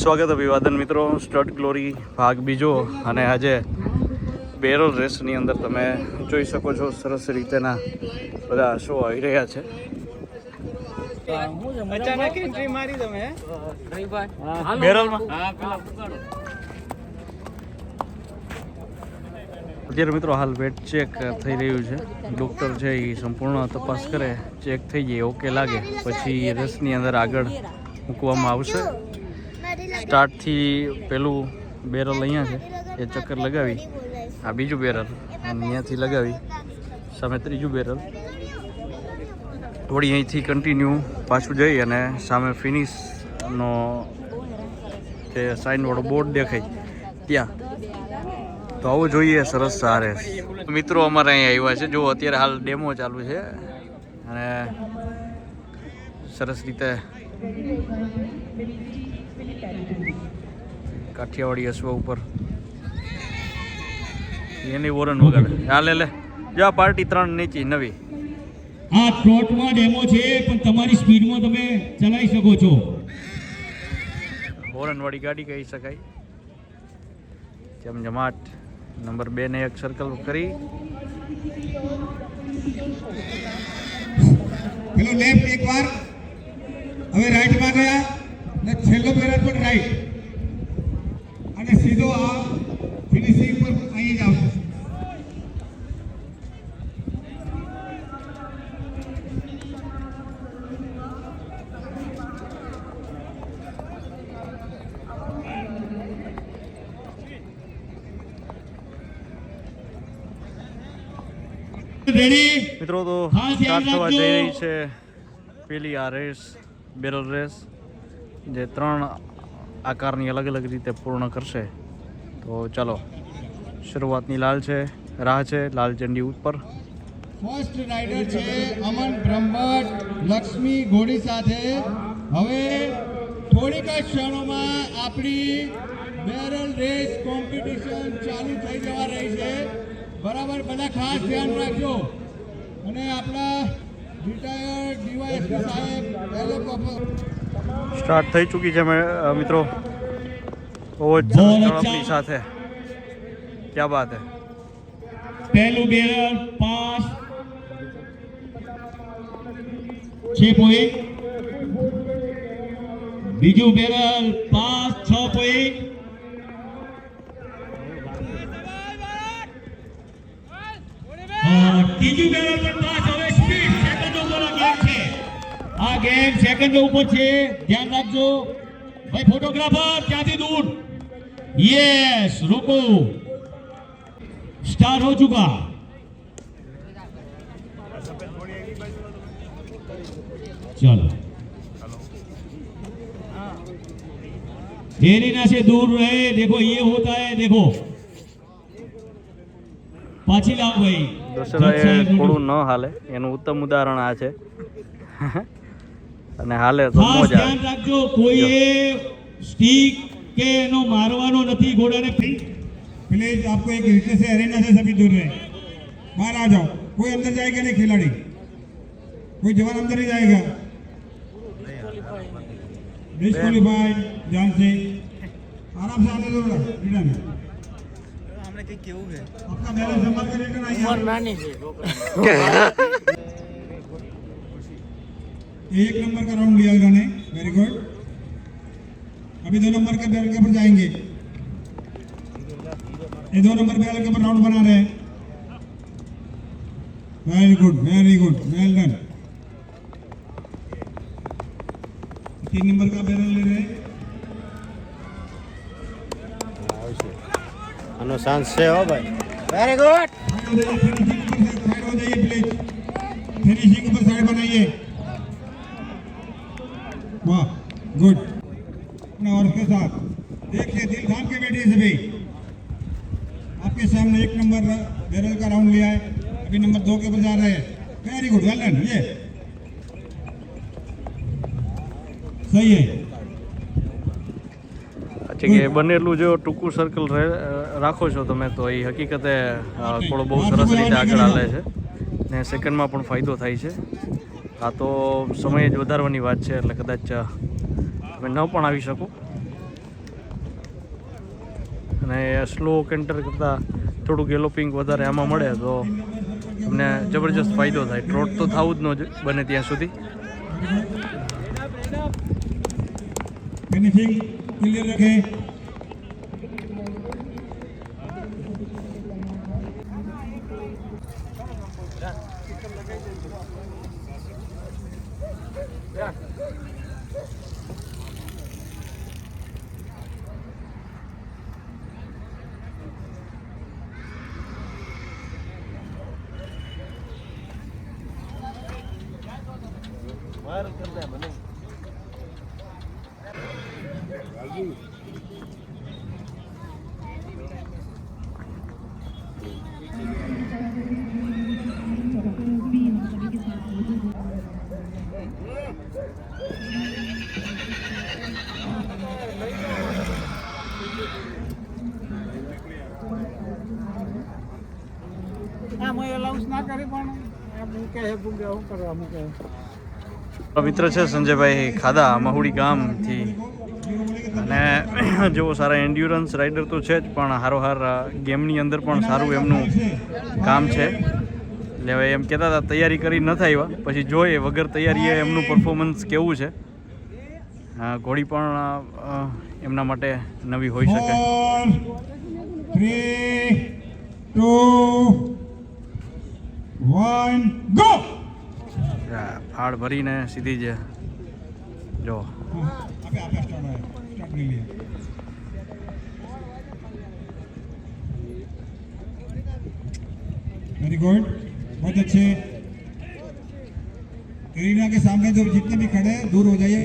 સ્વાગત અભિવાદન મિત્રો. સ્ટડ ગ્લોરી ભાગ બીજો અને આજે બેરલ રેસની અંદર તમે જોઈ શકો છો સરસ રીતેના બધા શો આવી રહ્યા છે. અચાનક એન્ટ્રી મારી તમે બેરલમાં? અત્યારે મિત્રો હાલ વેટ ચેક થઈ રહ્યું છે. ડૉક્ટર છે એ સંપૂર્ણ તપાસ કરે ચેક થઈ જાય ઓકે લાગે. પછી રેસની અંદર આગળ મૂકવામાં આવશે. સ્ટાર્ટથી પેલું બેરલ અહીંયા છે. એ ચક્કર લગાવી. આ બીજું બેરલ. અને અહીંયાથી લગાવી. સામે ત્રીજું બેરલ. થોડી અહીંથી કન્ટિન્યુ પાછું જઈ અને સામે ફિનિશનો જે સાઇનવાળો બોર્ડ દેખાય. ત્યાં. તો આવું જોઈએ સરસ સારે. મિત્રો અમારે અહીંયા આવ્યા છે. જો અત્યારે હાલ ડેમો ચાલુ છે. અને સરસ રીતે કાઠિયાવાડી અશ્વ ઉપર. એની વોરન વગાડે. હાલે લે જા પાર્ટી ત્રણ નીચી નવી. આ ટ્રોટમાં ડેમો છે પણ તમારી સ્પીડમાં તમે ચલાવી શકો છો. વોરનવાળી ગાડી કહી શકાય. જમજમાટ નંબર બે ને એક સર્કલ કરી. પેલો લેફ્ટ એકવાર હવે રાઈટમાં ગયા. ને છેલ્લો પહેલા પણ રાઈટ અને સીધો આ ફિનિશિંગ પર અહીં જ આવશે રેડી મિત્રો તો સ્ટાર્ટ થવા જઈ રહી છે પેલી આ રેસ બેરલ રેસ જે ત્રણ આકારની અલગ અલગ રીતે પૂર્ણ કરશે. તો ચાલો શરૂઆતની લાલ છે રાહ છે લાલ ચંડી ઉપર. ફર્સ્ટ રાઇડર છે અમન બ્રહ્મભટ્ટ લક્ષ્મી ઘોડી સાથે. હવે થોડીક જ ક્ષણોમાં આપણી બેરલ રેસ કોમ્પિટિશન ચાલુ થઈ જવા રહી છે. બરાબર બધા ખાસ ધ્યાન રાખજો. અને આપણા રિટાયર્ડ ડીવાયએસપી સાહેબ સ્ટાર્ટ થઈ ચૂકી છે મિત્રો. ઓ જ બહુ સરસ અચ્છા. ઝડપની સાથે. ક્યાં વાત હે? પહેલું બેરલ પાંચ. છ પોઈન્ટ બીજું બેરલ પાંચ છ પોઈન્ટ ત્રીજું બેરલ પણ પાંચ હવે સ્પીડ સેકન્ડો ઉપર આ ગેમ છે આ ગેમ સેકન્ડો ઉપર છે ધ્યાન રાખજો ભાઈ ફોટોગ્રાફર ત્યાંથી દૂર યસ रुको स्टार्ट हो चुका चलो एरिना से दूर रहे देखो ये होता है देखो પાછી લાવ ભાઈ દશેરા એ થોડું ન હાલે એનું ઉત્તમ ઉદાહરણ આ છે અને હાલે તો ખાસ મોજ ધ્યાન આવે રાખજો કોઈએ સ્ટીક કે એનો મારવાનો નથી ઘોડાને प्लीज आपको एक रिश्ते से अरेना से सभी दूर रहे बाहर आ जाओ कोई अंदर जाएगा नहीं खिलाड़ी कोई जवान अंदर ही जाएगा डिस्क्वालीफाइड ध्यान से आराम से आने दो रिटर्न હમણાં કઈ કેવું છે अपना बैलेंस संभाल कर रिटर्न आइए નાની છે एक नंबर का राउंड लिया इन्होंने वेरी गुड अभी दो नंबर के बैरल के ऊपर जाएंगे ये दो नंबर बैरल के ऊपर राउंड बना रहे हैं very good very good well done तीन नंबर का बैरल ले रहे हैं આનો ચાન્સ છે હો ભાઈ વેરી ગુડ साइड हो जाइए प्लीज फिनिशिंग ऊपर साइड बनाइए वाह गुड अपना और उसके साथ देखिए दिल थाम के बैठिए सभी आपके सामने एक नंबर बैरल का राउंड लिया है अभी नंबर दो के ऊपर जा रहे हैं वेरी गुड वेल डन ये सही है છે કે બનેલું જો ટૂંકું સર્કલ રાખો છો તમે તો એ હકીકતે થોડો બહુ સરસ રીતે આગળ હાલે છે. ને સેકન્ડમાં પણ ફાયદો થાય છે. આ તો સમય જ વધારવાની વાત છે એટલે કદાચ તમે ન પણ આવી શકો. અને સ્લો કેન્ટર કરતાં થોડુંક એલોપિંગ વધારે આમાં મળે તો તમને જબરજસ્ત ફાયદો થાય. ટ્રોટ તો થવું જ ન જોઈએ બને ત્યાં સુધી. એનીથિંગ ક્લિયર रखें આમ અલાઉન્સ ના કરે પણ એમ કહે ભૂંગે શું કરવા મૂકે પવિત્ર છે સંજયભાઈ ખાદા, મહુડી ગામથી. અને જેવો સારા એન્ડ્યુરન્સ રાઇડર તો છે જ, પણ હારોહાર ગેમની અંદર પણ સારું એમનું કામ છે. એટલે હવે એમ કહેતા હતા, તૈયારી કરી ન થાય પછી જોઈએ વગર તૈયારીએ એમનું પરફોર્મન્સ કેવું છે. ઘોડી પણ એમના માટે નવી હોઈ શકે. થ્રી ટુ વન ગો ફાળ ભરીને સીધી જ જો अबे आपका स्टार्ट है स्टार्ट ले लिया वेरी गुड बहुत अच्छे एरिना के सामने जो जितने भी खड़े हैं दूर हो जाइए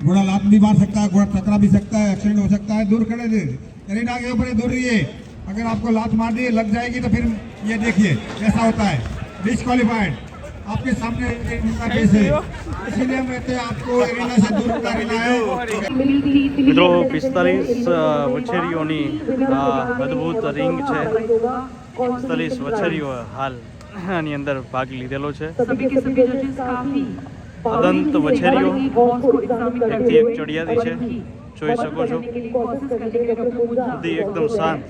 घोड़ा लात भी मार सकता है घोड़ा टकरा भी सकता है एक्सीडेंट हो सकता है दूर खड़े थे एरिना के ऊपर ही दूर रहिए अगर आपको लात मार दी लग जाएगी तो फिर ये देखिए कैसा होता है डिस्कालीफाइड आपके सामने इनका केस है इसीलिए हम कहते हैं आपको एरिना से दूर रहना है મિત્રો પિસ્તાલીસ વછેરીઓની આ અદ્ભુત રિંગ છે પિસ્તાલીસ વછેરીઓ હાલ આની અંદર ભાગ લીધેલો છે सभी के सभी जजेस काफी અદંત વછેરીઓ એકથી એક એકથી ચડિયાતી છે જોઈ શકો છો બધી એકદમ શાંત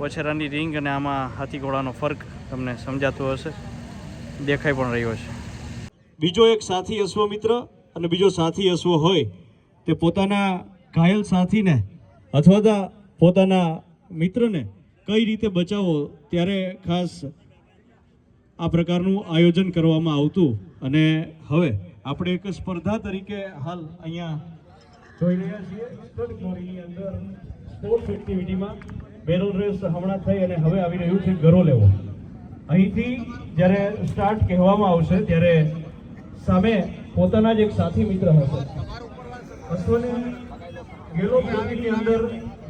વછેરાની રિંગ અને આમાં હાથી ઘોડાનો ફરક તમને સમજાતું હશે. દેખાઈ પણ રહ્યો છે. બીજો એક સાથી અશ્વ મિત્ર અને બીજો સાથી અશ્વ હોય, તે પોતાના ઘાયલ સાથીને અથવા તો પોતાના મિત્રને કઈ રીતે બચાવો ત્યારે ખાસ આ પ્રકારનું આયોજન કરવામાં આવતું. અને હવે આપણે એક સ્પર્ધા તરીકે હાલ અહીંયા જોઈ રહ્યા છીએ. અંદર સ્પોર્ટ્સ એક્ટિવિટીમાં બેરલ રેસ હમણાં થઈ અને હવે આવી રહ્યું છે ગરો લેવો. અહીંથી જ્યારે સ્ટાર્ટ કહેવામાં આવશે ત્યારે સામે પોતાના જ એક સાથી મિત્ર હશે. અશ્વને ગેલો પોતીની અંદર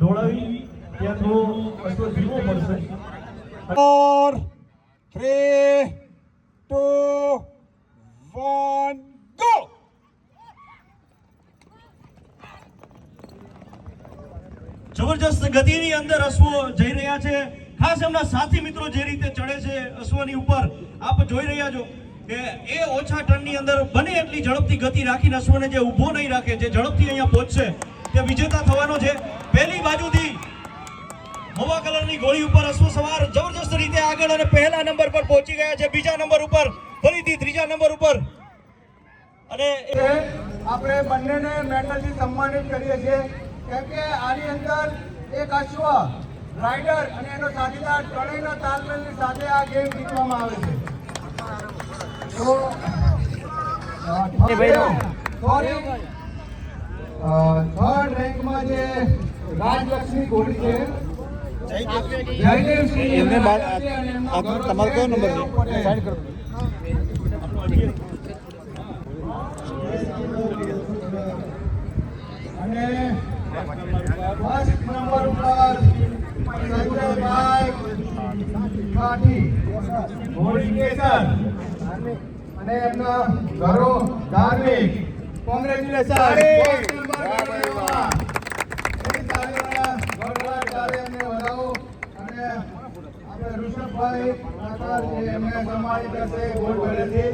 દોડાવી ત્યાં થોડો અશ્વ ધીમો પડશે. Four three two one go જબરજસ્ત ગતિની અંદર અશ્વો જઈ રહ્યા છે. ખાસ એમના સાથી મિત્રો જે રીતે ચડે છે અશ્વની ઉપર, આપ જોઈ રહ્યા છો કે એ ઓછા ટનની અંદર બને એટલી ઝડપથી ગતિ રાખીને અશ્વને જે ઊભો નહીં રાખે, જે ઝડપથી અહીંયા પહોંચશે, તે વિજેતા થવાનો છે. પહેલી બાજુથી હવા કલરની ગોળી ઉપર અશ્વ સવાર જબરજસ્ત રીતે આગળ અને પહેલા નંબર પર પહોંચી ગયા છે. બીજા નંબર ઉપર, ફરીથી ત્રીજા નંબર ઉપર. અને આપણે બંનેને મેડલથી સન્માનિત કરીએ છીએ. કેમ કે આની અંદર એક અશ્વ રાઇડર અને એનો સાથીદાર ત્રણેયના તાલમેલની સાથે આ ગેમ જીતવામાં આવે છે થર્ડ રેન્કમાં જે રાજલક્ષ્મી ઘોડી છે એમને તમારો કયો નંબર છે? સાઈડ કરો. અને ફર્સ્ટ નંબર ઉપર સંજયભાઈ કાઠી હોળી અને એમના ઘરો ધાર્મિક. કોંગ્રેચ્યુલેશન. ઋષભભાઈ એમને સન્માનિત કરશે ગોલ્ડ મેડલથી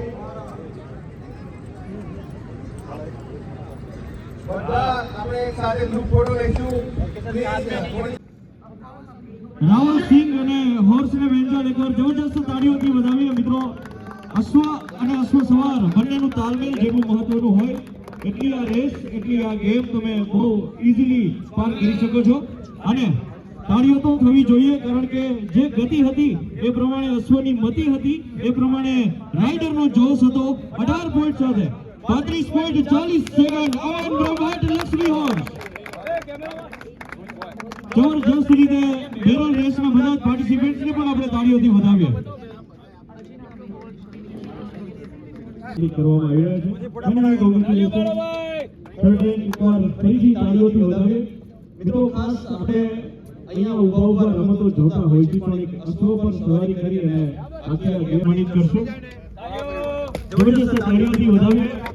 બધા આપણે સાથે ગ્રુપ ફોટો લઈશું. રાવલ સિંહ અને હોર્સને વેંચાણ એકવાર જબરજસ્ત તાળીઓથી વધાવીએ મિત્રો. અશ્વ અને અશ્વ સવાર બંનેનું તાલમેલ જેટલું મહત્વનું હોય, એટલી આ રેસ એટલી આ ગેમ તમે બહુ ઇઝીલી પાર કરી શકો છો. અને તાળીઓ તો થવી જોઈએ, કારણ કે જે ગતિ હતી, એ પ્રમાણે અશ્વની મતિ હતી, એ પ્રમાણે રાઇડરનો જોશ હતો. અઢાર પોઈન્ટ સાથે પાંત્રીસ પોઈન્ટ ચાલીસ સેકન્ડ અવન બ્રહ્માટ લક્ષ્મી હોર્સ જબરજસ્ત રીતે બેરોલ રેસના બધા જ પાર્ટિસિપન્ટ્સને પણ આપણે તાળીઓથી વધાવ્યા. કરવામાં આવી રહ્યા છે. Day એકવાર ફરીથી તાળીઓથી વધાવીએ. મિત્રો ખાસ આપણે અહીંયા ઊભા ઊભા રમતો જોતા હોય છે પણ એક અશ્વ પર સવારી કરી અને આખે આ કરશું. જબરજસ્ત તાળીઓથી વધાવીએ.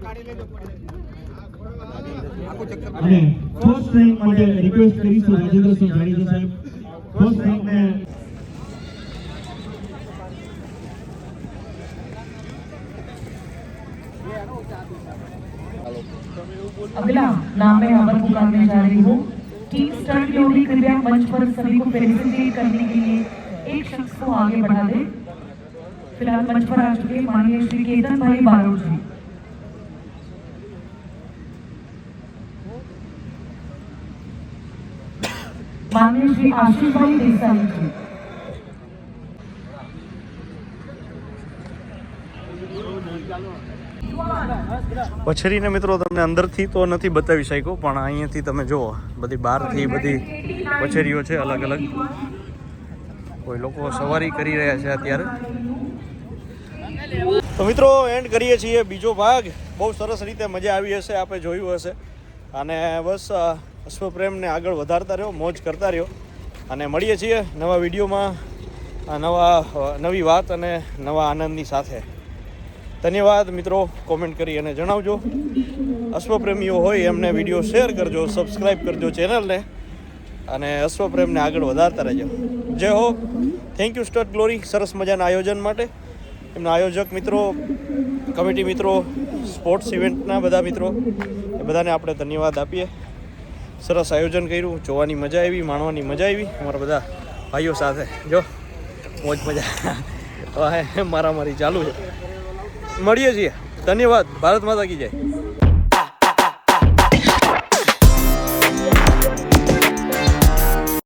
અને ફર્સ્ટ રેન્ક માટે રિક્વેસ્ટ કરીશું રાજેન્દ્રસિંહ જાડેજા સાહેબ ફર્સ્ટ રેન્કને अगला नाम मैं अमर पुकारने जा रही हूँ टीम स्टंट लोरी कृपया मंच पर सभी को फेलिसिटेट करने के लिए एक शख्स को आगे बढ़ा दे फिलहाल मंच पर आ चुके माननीय श्री केतन भाई बारोट जी માનનીય શ્રી આશીષભાઈ દેસાઈજી પછરીને મિત્રો તમને અંદરથી તો નથી બતાવી શક્યો પણ અહીંયાથી તમે જુઓ બધી બહારથી બધી પછરીઓ છે અલગ અલગ. કોઈ લોકો સવારી કરી રહ્યા છે અત્યારે. તો મિત્રો એન્ડ કરીએ છીએ બીજો ભાગ. બહુ સરસ રીતે મજા આવી હશે આપણે જોયું હશે. અને બસ અશ્વપ્રેમને આગળ વધારતા રહ્યો, મોજ કરતા રહ્યો. અને મળીએ છીએ નવા વિડીયોમાં નવા નવી વાત અને નવા આનંદની સાથે. ધન્યવાદ મિત્રો, કોમેન્ટ કરી અને જણાવજો. અશ્વપ્રેમીઓ હોય એમને વીડિયો શેર કરજો સબસ્ક્રાઈબ કરજો ચેનલને. અને અશ્વપ્રેમને આગળ વધારતા રહેજો. જય હો. થેન્ક યુ સ્ટટ ગ્લોરી સરસ મજાના આયોજન માટે. એમના આયોજક મિત્રો, કમિટી મિત્રો સ્પોર્ટ્સ ઇવેન્ટના બધા મિત્રો. બધાને આપણે ધન્યવાદ આપીએ. સરસ આયોજન કર્યું, જોવાની મજા આવી, માણવાની મજા આવી. અમારા બધા ભાઈઓ સાથે. જો, મોજ મજા. હવે મારામારી ચાલુ છે. મળીએ છીએ. ધન્યવાદ. ભારત માતા કી જય.